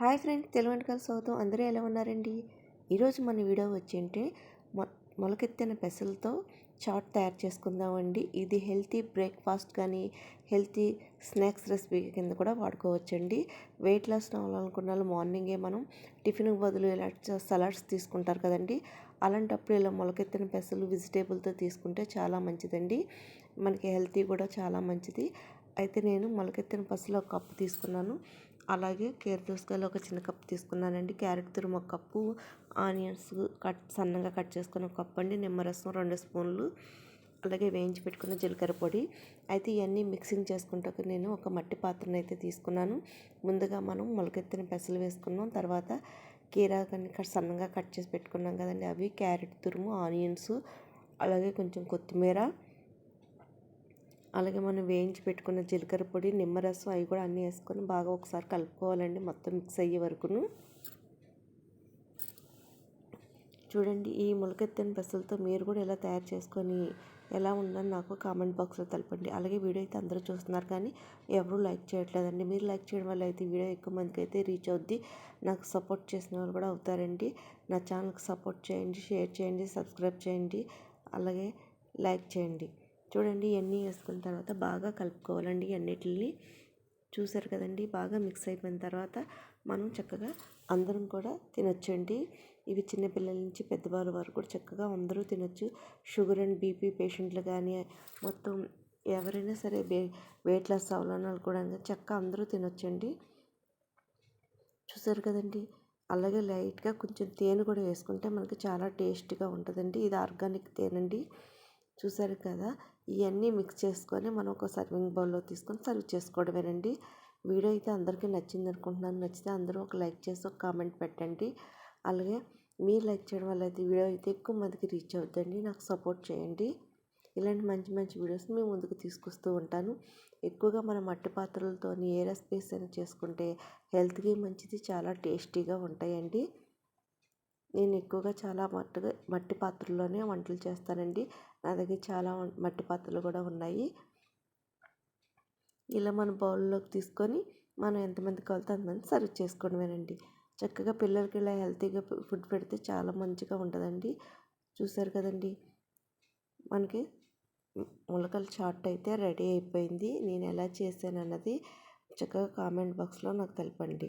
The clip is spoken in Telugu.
హాయ్ ఫ్రెండ్స్ తెలుగు వంటకాల స్వాగతం. అందరూ ఎలా ఉన్నారండి? ఈరోజు మన వీడియో వచ్చి మొ మొలకెత్తిన పెసలతో చాట్ తయారు చేసుకుందామండి. ఇది హెల్తీ బ్రేక్ఫాస్ట్ కానీ హెల్తీ స్నాక్స్ రెసిపీ కింద కూడా వాడుకోవచ్చండి. వెయిట్ లాస్ అవ్వాలనుకున్న వాళ్ళు మార్నింగే మనం టిఫిన్కి బదులు ఇలా సలాడ్స్ తీసుకుంటారు కదండి. అలాంటప్పుడు ఇలా మొలకెత్తిన పెసలు వెజిటేబుల్తో తీసుకుంటే చాలా మంచిదండి. మనకి హెల్తీ కూడా చాలా మంచిది. అయితే నేను మొలకెత్తిన పసులు ఒక కప్పు తీసుకున్నాను. అలాగే కేర్ దోసకాయలు ఒక చిన్న కప్పు తీసుకున్నానండి. క్యారెట్ తురుము ఒక కప్పు ఆనియన్స్ కట్ సన్నగా కట్ చేసుకుని ఒక కప్పు అండి నిమ్మరసం రెండు స్పూన్లు అలాగే వేయించి పెట్టుకున్న జీలకర్ర పొడి. అయితే ఇవన్నీ మిక్సింగ్ చేసుకుంటాక నేను ఒక మట్టి పాత్రను అయితే తీసుకున్నాను. ముందుగా మనం మొలకెత్తిన పెసలు వేసుకున్నాం. తర్వాత కీరా కానీ సన్నగా కట్ చేసి పెట్టుకున్నాం కదండి అవి. క్యారెట్ తురుము ఆనియన్స్ అలాగే కొంచెం కొత్తిమీర అలాగే మనం వేయించి పెట్టుకున్న జీలకర్ర పొడి నిమ్మరసం అవి కూడా అన్నీ వేసుకొని బాగా ఒకసారి కలుపుకోవాలండి మొత్తం మిక్స్ అయ్యే వరకును. చూడండి ఈ మొలకెత్తిన పెసలతో మీరు కూడా ఎలా తయారు చేసుకొని ఎలా ఉందని నాకు కామెంట్ బాక్స్లో తెలపండి. అలాగే వీడియో అయితే అందరూ చూస్తున్నారు కానీ ఎవరూ లైక్ చేయట్లేదండి. మీరు లైక్ చేయడం వల్ల అయితే వీడియో ఎక్కువ మందికి అయితే రీచ్ అవుద్ది. నాకు సపోర్ట్ చేసిన వాళ్ళు కూడా అవుతారండి. నా ఛానల్కి సపోర్ట్ చేయండి షేర్ చేయండి సబ్స్క్రైబ్ చేయండి. అలాగే లైక్ చేయండి. చూడండి ఇవన్నీ వేసుకున్న తర్వాత బాగా కలుపుకోవాలండి అన్నిటిని. చూసారు కదండి బాగా మిక్స్ అయిపోయిన తర్వాత మనం చక్కగా అందరం కూడా తినొచ్చండి. ఇవి చిన్నపిల్లల నుంచి పెద్దవాళ్ళ వరకు కూడా చక్కగా అందరూ తినొచ్చు. షుగర్ అండ్ బీపీ పేషెంట్లు కానీ మొత్తం ఎవరైనా సరే వే వెయిట్ లాస్ అవ్వాలని కూడా చక్కగా అందరూ తినొచ్చండి. చూసారు కదండి అలాగే లైట్గా కొంచెం తేనె కూడా వేసుకుంటే మనకి చాలా టేస్ట్గా ఉంటుందండి. ఇది ఆర్గానిక్ తేనండి. చూసారు కదా? ఇవన్నీ మిక్స్ చేసుకొని మనం ఒక సర్వింగ్ బౌల్లో తీసుకొని సర్వ్ చేసుకోవడమేనండి. వీడియో అయితే అందరికీ నచ్చింది అనుకుంటున్నాను. నచ్చితే అందరూ ఒక లైక్ చేసి ఒక కామెంట్ పెట్టండి. అలాగే మీరు లైక్ చేయడం వల్ల అయితే వీడియో అయితే ఎక్కువ మందికి రీచ్ అవుతుందండి నాకు సపోర్ట్ చేయండి. ఇలాంటి మంచి మంచి వీడియోస్ మేము ముందుకు తీసుకొస్తూ ఉంటాను. ఎక్కువగా మన మట్టి పాత్రలతో ఏ రెసిపీస్ అయినా చేసుకుంటే హెల్త్కి మంచిది చాలా టేస్టీగా ఉంటాయండి. నేను ఎక్కువగా చాలా మట్టుగా మట్టి పాత్రల్లోనే వంటలు చేస్తానండి. నా దగ్గర చాలా మట్టి పాత్రలు కూడా ఉన్నాయి. ఇలా మన బౌల్లోకి తీసుకొని మనం ఎంతమంది కావాలితే అంతమంది సర్వ్ చేసుకోవడమేనండి. చక్కగా పిల్లలకి ఇలా హెల్తీగా ఫుడ్ పెడితే చాలా మంచిగా ఉంటుందండి. చూసారు కదండి. మనకి ములకలు చాట్ అయితే రెడీ అయిపోయింది. నేను ఎలా చేశాను అన్నది చక్కగా కామెంట్ బాక్స్లో నాకు తెలపండి.